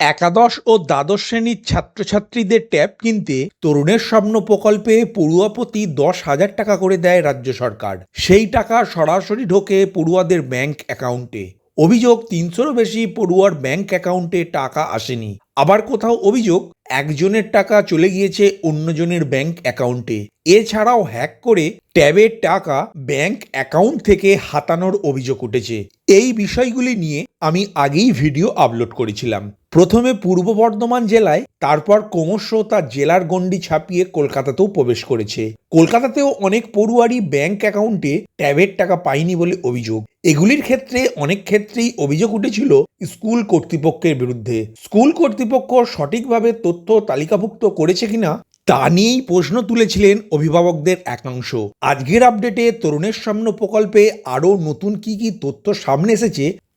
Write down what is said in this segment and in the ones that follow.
একাদশ ও দ্বাদশ শ্রেণির ছাত্রছাত্রীদের ট্যাব কিনতে তরুণের স্বপ্ন প্রকল্পে পড়ুয়া প্রতি দশ হাজার টাকা করে দেয় রাজ্য সরকার। সেই টাকা সরাসরি ঢোকে পড়ুয়াদের ব্যাংক অ্যাকাউন্টে। অভিযোগ, তিনশোরও বেশি পড়ুয়ার ব্যাংক অ্যাকাউন্টে টাকা আসেনি। আবার কোথাও অভিযোগ, একজনের টাকা চলে গিয়েছে অন্যজনের ব্যাংক অ্যাকাউন্টে। এছাড়াও হ্যাক করে ট্যাবের টাকা ব্যাংক অ্যাকাউন্ট থেকে হাতানোর অভিযোগ উঠেছে। এই বিষয়গুলি নিয়ে আমি আগেই ভিডিও আপলোড করেছিলাম। প্রথমে পূর্ব বর্ধমান জেলায়, তারপর ক্রমশ তার জেলার গণ্ডি ছাপিয়ে কলকাতাতেও প্রবেশ করেছে। কলকাতাতেও অনেক পড়ুয়ারই ব্যাংক অ্যাকাউন্টে ট্যাবের টাকা পায়নি বলে অভিযোগ। এগুলির ক্ষেত্রে অনেক ক্ষেত্রেই অভিযোগ উঠেছিল স্কুল কর্তৃপক্ষের বিরুদ্ধে। স্কুল কর্তৃপক্ষ সঠিকভাবে তথ্য তালিকাভুক্ত করেছে কিনা, তা নিয়েই প্রশ্ন তুলেছিলেন অভিভাবকদের একাংশ। আজকের আপডেটে তরুণের সামনে প্রকল্পে আরও নতুন কি কি তথ্য সামনে এসেছে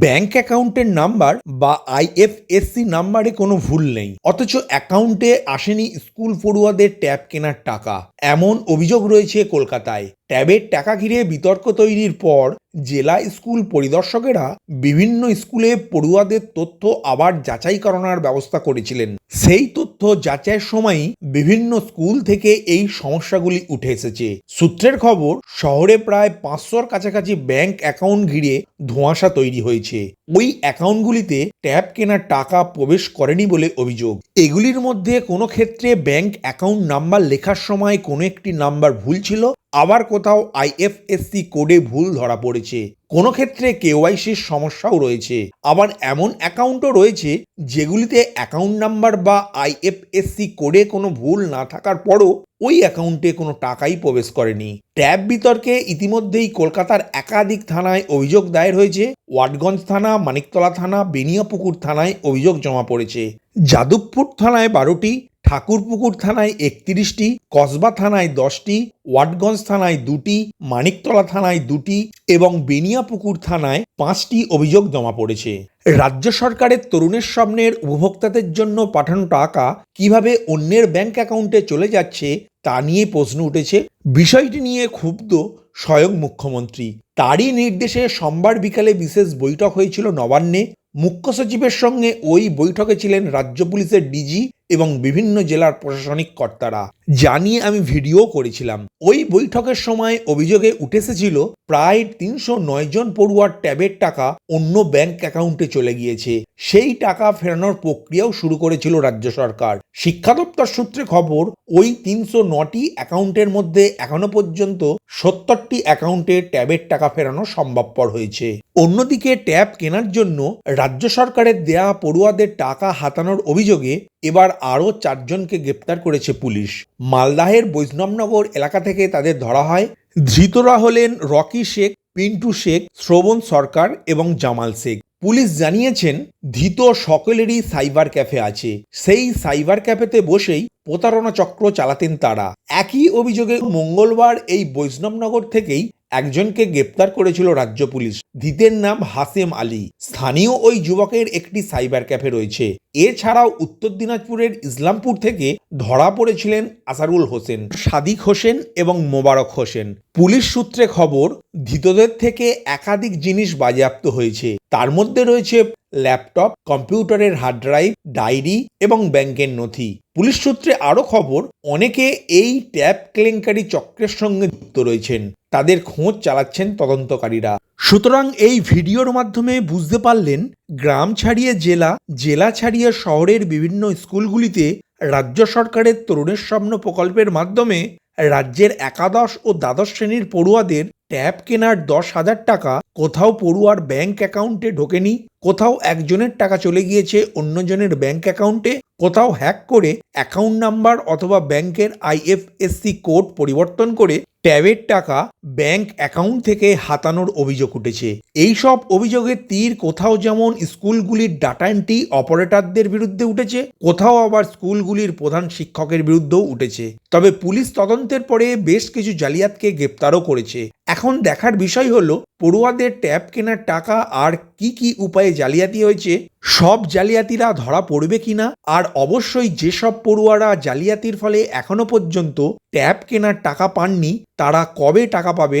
ব্যাংক অ্যাকাউন্টের নাম্বার বা আইএফএসসি নাম্বারে কোনো ভুল নেই। অথচ অ্যাকাউন্টে আসেনি স্কুল পড়ুয়াদের ট্যাব কেনার টাকা। এমন অভিযোগ রয়েছে কলকাতায়। ট্যাবের টাকা ঘিরে বিতর্ক তৈরির পর জেলা স্কুল পরিদর্শকেরা বিভিন্ন স্কুলে পড়ুয়াদের তথ্য আবার যাচাই করানোর ব্যবস্থা করেছিলেন। সেই তথ্য যাচাইয়ের সময়ই বিভিন্ন স্কুল থেকে এই সমস্যাগুলি উঠে এসেছে। সূত্রের খবর, শহরে প্রায় পাঁচশোর কাছাকাছি ব্যাংক অ্যাকাউন্ট ঘিরে ধোঁয়াশা তৈরি হয়েছে। ওই অ্যাকাউন্টগুলিতে ট্যাব কেনার টাকা প্রবেশ করেনি বলে অভিযোগ। এগুলির মধ্যে কোনো ক্ষেত্রে ব্যাংক অ্যাকাউন্ট নাম্বার লেখার সময় কোনো একটি নাম্বার ভুল ছিল আবার কোথাও আইএফএসসি কোডে ভুল ধরা পড়েছে। কোনো ক্ষেত্রে কেওয়াইসির সমস্যাও রয়েছে। আবার এমন অ্যাকাউন্টও রয়েছে যেগুলিতে অ্যাকাউন্ট নাম্বার বা আইএফএসসি কোডে কোনো ভুল না থাকার পরও ওই অ্যাকাউন্টে কোনো টাকাই প্রবেশ করেনি। ট্যাব বিতর্কে ইতিমধ্যেই কলকাতার একাধিক থানায় অভিযোগ দায়ের হয়েছে। ওয়াটগঞ্জ থানা, মানিকতলা থানা, বেনিয়াপুকুর থানায় অভিযোগ জমা পড়েছে। যাদবপুর থানায় বারোটি ঠাকুরপুকুর থানায় একত্রিশটি, কসবা থানায় দশটি ওয়াটগঞ্জ থানায় দুটি, মানিকতলা থানায় দুটি এবং বেনিয়াপুকুর থানায় পাঁচটি অভিযোগ জমা পড়েছে। রাজ্য সরকারের তরুণের স্বপ্নের উপভোক্তাদের জন্য পাঠানো টাকা কীভাবে অন্যের ব্যাংক অ্যাকাউন্টে চলে যাচ্ছে তা নিয়ে প্রশ্ন উঠেছে। বিষয়টি নিয়ে ক্ষুব্ধ স্বয়ং মুখ্যমন্ত্রী। তারই নির্দেশে সোমবার বিকালে বিশেষ বৈঠক হয়েছিল নবান্নে। মুখ্য সচিবের সঙ্গে ওই বৈঠকে ছিলেন রাজ্য পুলিশের ডিজি এবং বিভিন্ন জেলার প্রশাসনিক কর্তারা। জানিয়ে আমি ভিডিও করেছিলাম। ওই বৈঠকের সময় অভিযোগে উঠে এসেছিল, প্রায় তিনশো নয় জন পড়ুয়ার ট্যাবের টাকা অন্য ব্যাংক অ্যাকাউন্টে চলে গিয়েছে। সেই টাকা ফেরানোর প্রক্রিয়াও শুরু করেছিল রাজ্য সরকার। শিক্ষা দপ্তর সূত্রে খবর, ওই তিনশো নটি অ্যাকাউন্টের মধ্যে এখনও পর্যন্ত সত্তরটি অ্যাকাউন্টে ট্যাবের টাকা ফেরানো সম্ভবপর হয়েছে। অন্যদিকে ট্যাব কেনার জন্য রাজ্য সরকারের দেয়া পড়ুয়াদের টাকা হাতানোর অভিযোগে এবার আরও চারজনকে গ্রেপ্তার করেছে পুলিশ। মালদাহের বৈষ্ণবনগর এলাকা থেকে তাদের ধরা হয় ধৃতরা হলেন রকি শেখ, পিন্টু শেখ, শ্রবণ সরকার এবং জামাল শেখ। পুলিশ জানিয়েছেন, ধৃত সকলেরই সাইবার ক্যাফে আছে। সেই সাইবার ক্যাফেতে বসেই প্রতারণা চক্র চালাতেন তারা। একই অভিযোগে মঙ্গলবার এই বৈষ্ণবনগর থেকেই একজনকে গ্রেপ্তার করেছিল রাজ্য পুলিশ। ধিতের নাম হাসেম আলী। স্থানীয় ওই যুবকের একটি সাইবার ক্যাফে রয়েছে। এছাড়াও উত্তর দিনাজপুরের ইসলামপুর থেকে ধরা পড়েছিলেন আসারুল হোসেন, সাদিক হোসেন এবং মোবারক হোসেন। পুলিশ সূত্রে খবর, ধৃতদের থেকে একাধিক জিনিস বাজেয়াপ্ত হয়েছে। তার মধ্যে রয়েছে ল্যাপটপ, কম্পিউটারের হার্ড ড্রাইভ, ডায়েরি এবং ব্যাংকের নথি। পুলিশ সূত্রে আরও খবর, অনেকে এই ট্যাব কেলেঙ্কারি চক্রের সঙ্গে যুক্ত রয়েছেন। তাদের খোঁজ চালাচ্ছেন তদন্তকারীরা। সুতরাং এই ভিডিওর মাধ্যমে বুঝতে পারলেন, গ্রাম ছাড়িয়ে জেলা জেলা ছাড়িয়ে শহরের বিভিন্ন স্কুলগুলিতে রাজ্য সরকারের তরুণের স্বপ্ন প্রকল্পের মাধ্যমে রাজ্যের একাদশ ও দ্বাদশ শ্রেণির পড়ুয়াদের ট্যাব কেনার দশ হাজার টাকা কোথাও পড়ুয়ার ব্যাংক অ্যাকাউন্টে ঢোকেনি, কোথাও একজনের টাকা চলে গিয়েছে অন্যজনের ব্যাংক অ্যাকাউন্টে, কোথাও হ্যাক করে অ্যাকাউন্ট নাম্বার অথবা ব্যাংকের আইএফএসসি কোড পরিবর্তন করে ট্যাবের টাকা ব্যাংক অ্যাকাউন্ট থেকে হাতানোর অভিযোগ উঠেছে। এই সব অভিযোগের তীর কোথাও যেমন স্কুলগুলির ডাটা এন্ট্রি অপারেটরদের বিরুদ্ধে উঠেছে, কোথাও আবার স্কুলগুলির প্রধান শিক্ষকের বিরুদ্ধেও উঠেছে। তবে পুলিশ তদন্তের পরে বেশ কিছু জালিয়াতকে গ্রেপ্তারও করেছে। এখন দেখার বিষয় হল, পড়ুয়াদের ট্যাব কেনার টাকা আর কি কি উপায়ে জালিয়াতি হয়েছে, সব জালিয়াতিরা ধরা পড়বে কিনা, আর অবশ্যই যেসব পড়ুয়ারা জালিয়াতির ফলে এখনও পর্যন্ত ট্যাব কেনার টাকা পাননি, তারা কবে টাকা পাবে